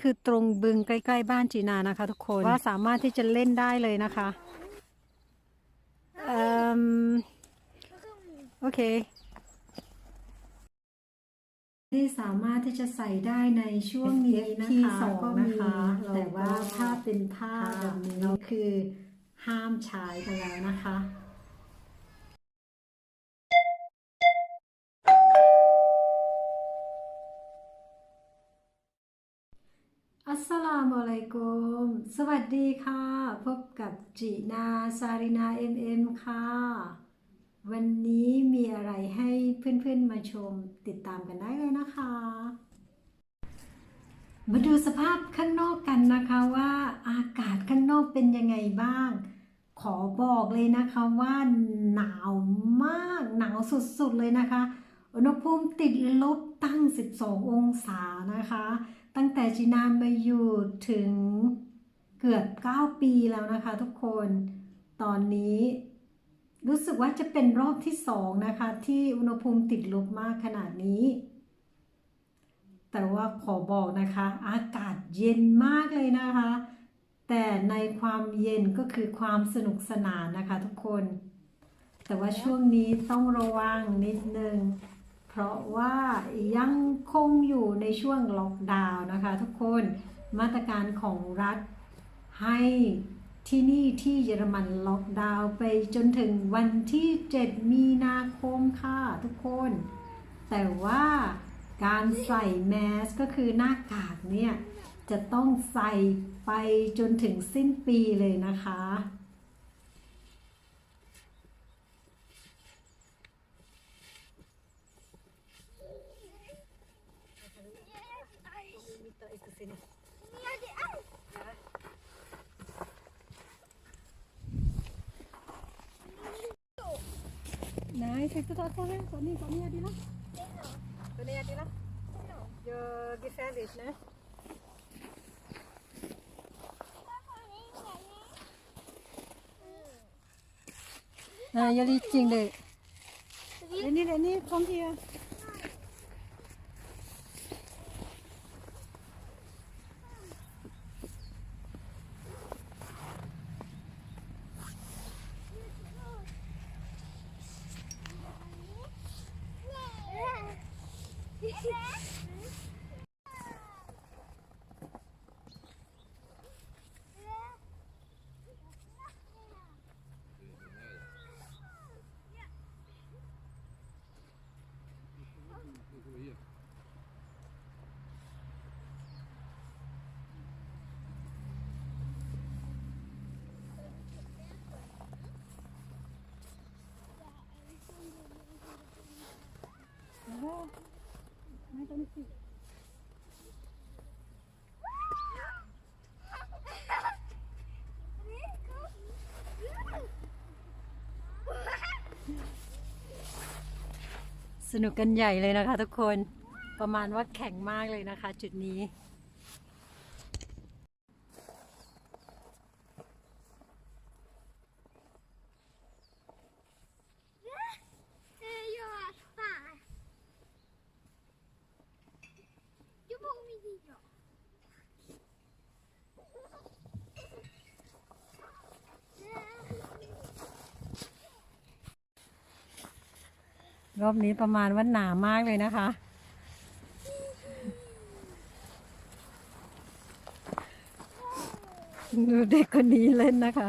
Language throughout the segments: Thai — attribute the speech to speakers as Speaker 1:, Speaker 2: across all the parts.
Speaker 1: คือตรงบึงใกล้ๆบ้านจีนานะคะ ทุกคนว่าสามารถที่จะเล่นได้เลยนะคะเอ่มโอเค ที่สามารถที่จะใส่ได้ในช่วงนี้นะคะก็มีแต่ว่าถ้าเป็นผ้าแบบนี้คือห้ามใช้กันแล้วนะคะ อัสสลามุอะลัยกุม สวัสดีค่ะ พบกับจีนาซารินาเอ็มเอ็มค่ะ วันนี้มีอะไรให้เพื่อนๆมาชมติดตามกันได้เลยนะคะ มาดูสภาพข้างนอกกันนะคะว่าอากาศข้างนอกเป็นยังไงบ้าง ขอบอกเลยนะคะว่าหนาวมากหนาวสุดๆเลยนะคะ อุณหภูมิติดลบตั้ง 12 องศานะคะ ตั้งแต่จีนานมาอยู่ถึงเกือบ 9 ปีแล้วนะคะทุกคน ตอนนี้รู้สึกว่าจะเป็นรอบที่สองนะคะ ที่อุณหภูมิติดลบมากขนาดนี้ แต่ว่าขอบอกนะคะ อากาศเย็นมากเลยนะคะ แต่ในความเย็นก็คือความสนุกสนานนะคะทุกคน แต่ว่าช่วงนี้ต้องระวังนิดนึง เพราะว่ายังคงอยู่ในช่วงล็อกดาวน์นะคะ ทุกคนมาตรการของรัฐให้ที่นี่ที่เยอรมันล็อกดาวน์ไปจนถึงวันที่ 7 มีนาคมค่ะทุกคน แต่ว่าการใส่แมสก็คือหน้ากากเนี่ย จะต้องใส่ไปจนถึงสิ้นปีเลยนะคะ Nej, fick du ta på det? Kom ner, kom ner Dilla. Kom ner Dilla. Gör gefährlich, ne? Nej, jag litar inte dig. Lenny, Lenny, kom här. Jaha. Yes. นุกกันใหญ่เลยนะคะทุกคนประมาณว่าแข็งมากเลยนะคะ จุดนี้
Speaker 2: Jag är fan. Jag var med dig då.
Speaker 1: รอบนี้ประมาณว่าหนามากเลยนะคะ ดูเด็กคนนี้เล่นนะคะ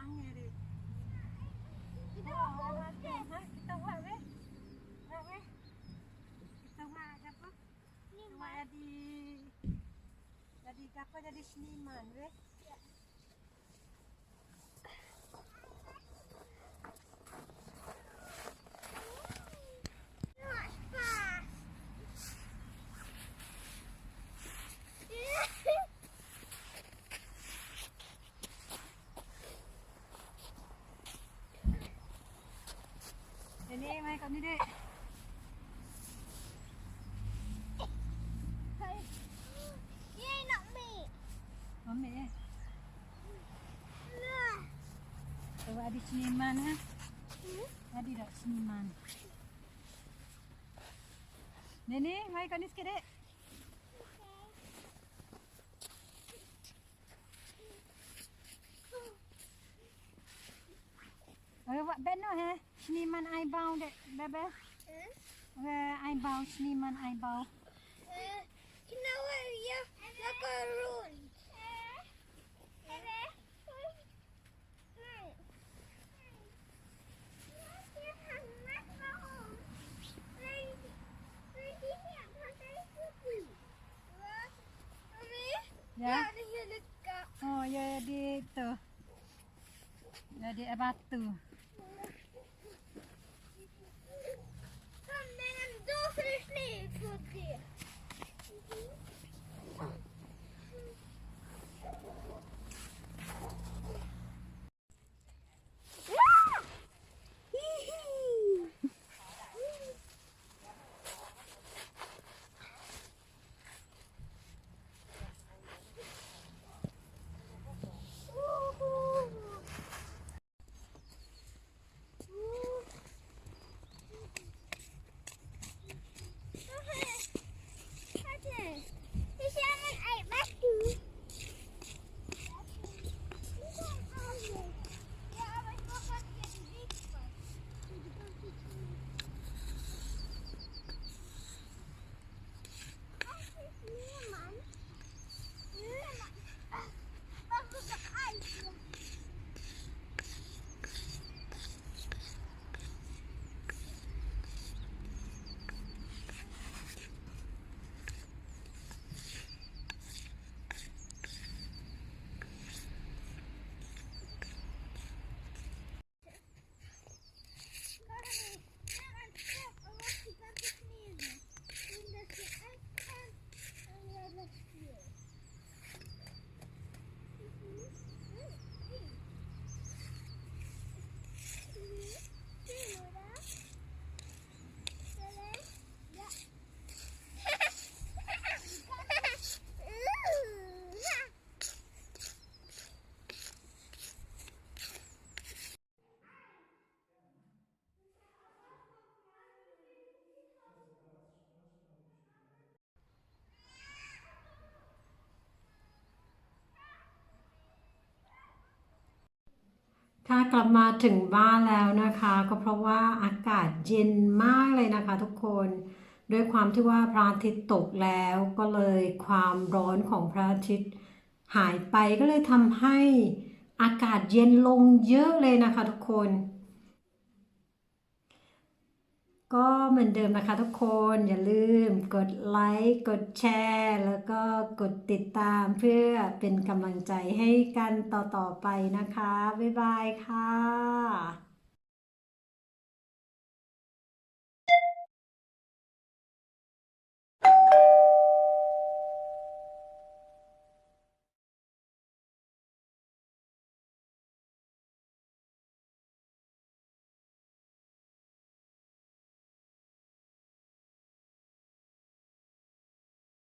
Speaker 1: angere. Kita mau kita mau apa? Apa? Kita mau apa? Seniman. Jadi, jadi apa? Jadi seniman, weh. đi mày cầm đi đi
Speaker 2: Yay, not me.
Speaker 1: Not
Speaker 2: me.
Speaker 1: Bawa adik seniman ha. Adik dah seniman. Nene, mai kau ni sikit dek. Awak buat band no ha? Schneemann einbauen, der Bebe?
Speaker 2: Hm?
Speaker 1: Äh, einbauen, Schneemann einbauen.
Speaker 2: Äh, genau hier, locker rund.
Speaker 1: Ya. Oh ya, ya dia
Speaker 2: itu. Jadi ya, batu. Please.
Speaker 1: ค่ะกลับมาถึงบ้านแล้วนะคะ ก็เพราะว่าอากาศเย็นมากเลยนะคะทุกคนด้วยความที่ว่าพระอาทิตย์ตกแล้วก็เลยความร้อนของพระอาทิตย์หายไปก็เลยทำให้อากาศเย็นลงเยอะเลยนะคะทุกคน ก็ เหมือนเดิมนะคะทุกคนอย่าลืมกดไลค์กดแชร์ แล้วก็กดติดตามเพื่อเป็นกำลังใจให้กันต่อๆไปนะคะ บ๊ายบายค่ะ